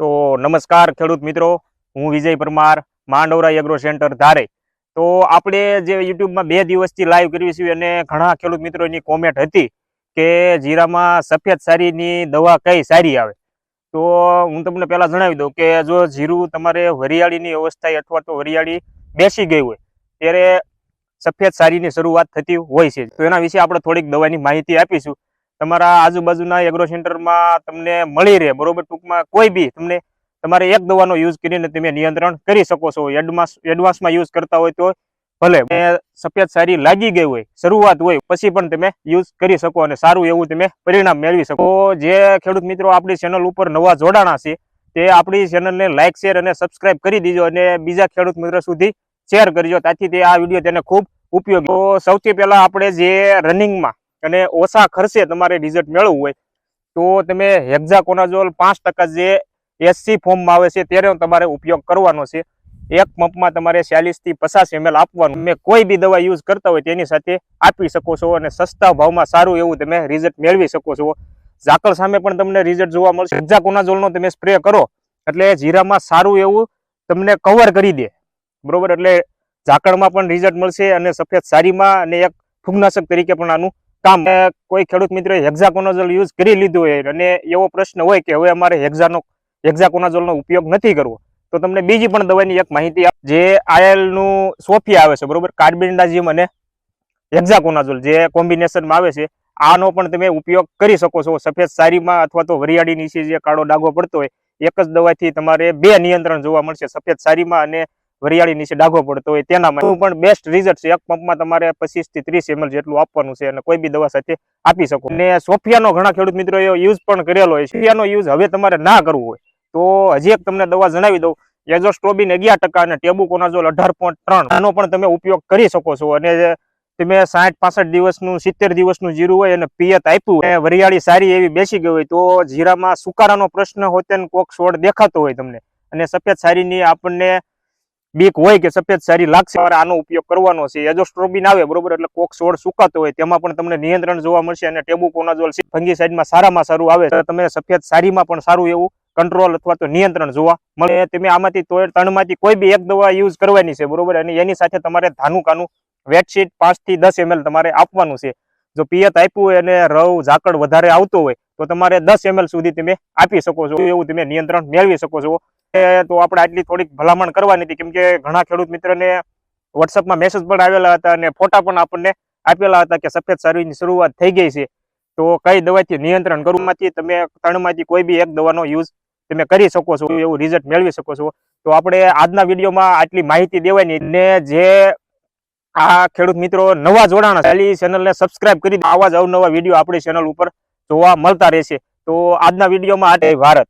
તો નમસ્કાર ખેડૂત મિત્રો, હું વિજય પરમાર, માંડવરા એગ્રો સેન્ટર ધારે. તો આપણે જે યુટ્યુબમાં બે દિવસથી લાઈવ કરવી છીએ અને ઘણા ખેડૂત મિત્રોની કોમેન્ટ હતી કે જીરામાં સફેદ સારીની દવા કઈ સારી આવે? તો હું તમને પહેલા જણાવી દઉં કે જો જીરું તમારે વરિયાળીની અવસ્થાએ અથવા તો વરિયાળી બેસી ગઈ હોય, ત્યારે સફેદ સારીની શરૂઆત થતી હોય છે. તો એના વિશે આપણે થોડીક દવાની માહિતી આપીશું. તમારા આજુબાજુના એગ્રો સેન્ટરમાં તમને મળી રહે. બરોબર? ટૂંકમાં કોઈ બી તમને તમારે એક દવાનો યુઝ કરીને તમે નિયંત્રણ કરી શકો છો. એડવાન્સ એડવાન્સમાં યુઝ કરતા હોય તો ભલે. સફેદ સારી લાગી ગઈ હોય, શરૂઆત હોય, પછી પણ તમે યુઝ કરી શકો અને સારું એવું તમે પરિણામ મેળવી શકો. જે ખેડૂત મિત્રો આપણી ચેનલ ઉપર નવા જોડાણા છે, તે આપણી ચેનલને લાઇક શેર અને સબસ્ક્રાઇબ કરી દીજો અને બીજા ખેડૂત મિત્રો સુધી શેર કરજો. તાથી તે આ વીડિયો તેને ખૂબ ઉપયોગી. સૌથી પહેલા આપણે જે રનિંગમાં અને ઓછા ખર્ચે તમારે રિઝલ્ટ મેળવવું હોય, તો તમે હેક્ઝાકોનાઝોલ પાંચ ટકા જે એસસી ફોર્મમાં આવે છે ત્યારે તમારે ઉપયોગ કરવાનો છે. એક પંપમાં તમારે ચાલીસથી પચાસ એમએલ આપવાનું. તમે કોઈ બી દવા યુઝ કરતા હોય તેની સાથે આપી શકો છો અને સસ્તા ભાવમાં સારું એવું તમે રિઝલ્ટ મેળવી શકો છો. ઝાકળ સામે પણ તમને રિઝલ્ટ જોવા મળશે. હેક્ઝાકોનાઝોલનો તમે સ્પ્રે કરો, એટલે જીરામાં સારું એવું તમને કવર કરી દે. બરોબર? એટલે ઝાકળમાં પણ રિઝલ્ટ મળશે અને સફેદ સારીમાં અને એક ફૂગનાશક તરીકે પણ આનું કામ. કોઈ ખેડૂત મિત્રોએ હેક્ઝાકોનાઝોલ યુઝ કરી લીધું હોય અને એવો પ્રશ્ન હોય કે હવે અમારે હેક્ઝાનો, હેક્ઝાકોનાઝોલનો ઉપયોગ નથી કરવો, તો તમને બીજી પણ દવાની એક માહિતી આપ, જે આયલનું સોફિયા આવે છે, બરોબર? કાર્બેન્ડાઝિમ અને હેક્ઝાકોનાઝોલ જે કોમ્બિનેશનમાં આવે છે, આનો પણ તમે ઉપયોગ કરી શકો છો. સફેદ સારીમાં અથવા તો વરિયાળી નીચે જે કાળો ડાઘો પડતો હોય, એક જ દવાથી તમારે બે નિયંત્રણ જોવા મળશે, સફેદ સારીમાં અને વરિયાળી નીચે ડાઘો પડતો હોય તેનામાં પણ બેસ્ટ રિઝલ્ટ છે, એક પંપમાં તમારે પચીસથી ત્રીસ એમએલ જેટલું આપવાનું છે અને કોઈ બી દવા સાથે આપી શકો. અને સોફિયાનો ઘણા ખેડૂત મિત્રો યુઝ પણ કરેલો હોય સોફિયાનો યુઝ હવે તમારે ના કરવું હોય. તો હજી એક તમને દવા જણાવી દઉં. એઝોસ્ટ્રોબિન અગિયાર ટકા અને ટેબુકોનાઝોલ અઢાર પોઈન્ટ ત્રણ. આનો પણ તમે ઉપયોગ કરી શકો છો. અને તમે સાઠ પાસઠ દિવસનું, સિત્તેર દિવસનું જીરું હોય અને પિયત આપ્યું અને વરિયાળી સારી એવી બેસી ગઈ હોય, તો જીરામાં સુકારાનો પ્રશ્ન હોય તેને કોક છોડ દેખાતો હોય તમને. અને સફેદ સારીની આપણને બીક હોય કે સફેદ સારી લાગશે આનો ઉપયોગ કરવાનો છે. એજોસ્ટ્રોબિન આવે, બરોબર? એટલે કોક છોડ સુકાતો હોય, તેમાં પણ તમને નિયંત્રણ જોવા મળશે અને ટેબુકોનાઝોલ ફંગીસાઇડમાં સારામાં સારું આવે તો તમે સફેદ સારીમાં પણ સારું એવું કંટ્રોલ અથવા તો નિયંત્રણ જોવા મળે. તમે આમાંથી ત્રણમાંથી કોઈ બી એક દવા યુઝ કરવાની છે, બરોબર? અને એની સાથે તમારે ધાનુકાનું વેટશીટ પાંચથી દસ એમએલ તમારે આપવાનું છે. જો પિયત આપ્યું હોય અને રવ, ઝાકળ વધારે આવતો હોય, તો તમારે દસ એમએલ સુધી તમે આપી શકો છો, એવું તમે નિયંત્રણ મેળવી શકો છો. તો આપણે આટલી થોડીક ભલામણ કરવાની હતી. કેમ ઘણા ખેડૂત મિત્રને વોટ્સઅપમાં મેસેજ પણ આવેલા હતા અને ફોટા પણ આપણને આપેલા હતા કે સફેદ સારવીની શરૂઆત થઈ ગઈ છે. તો કઈ દવાથી નિયંત્રણ કરવામાંથી તમે ત્રણમાંથી કોઈ બી એક દવાનો યુઝ તમે કરી શકો છો, એવું રિઝલ્ટ મેળવી શકો છો. તો આપણે આજના વિડીયોમાં આટલી માહિતી દેવાની ને જે આ ખેડૂત મિત્રો નવા જોડાણ ચાલી ચેનલને સબસ્ક્રાઇબ કરી આવા જ અવનવા વીડિયો આપણી ચેનલ ઉપર જોવા મળતા રહેશે. તો આજના વિડીયોમાં આ ભારત.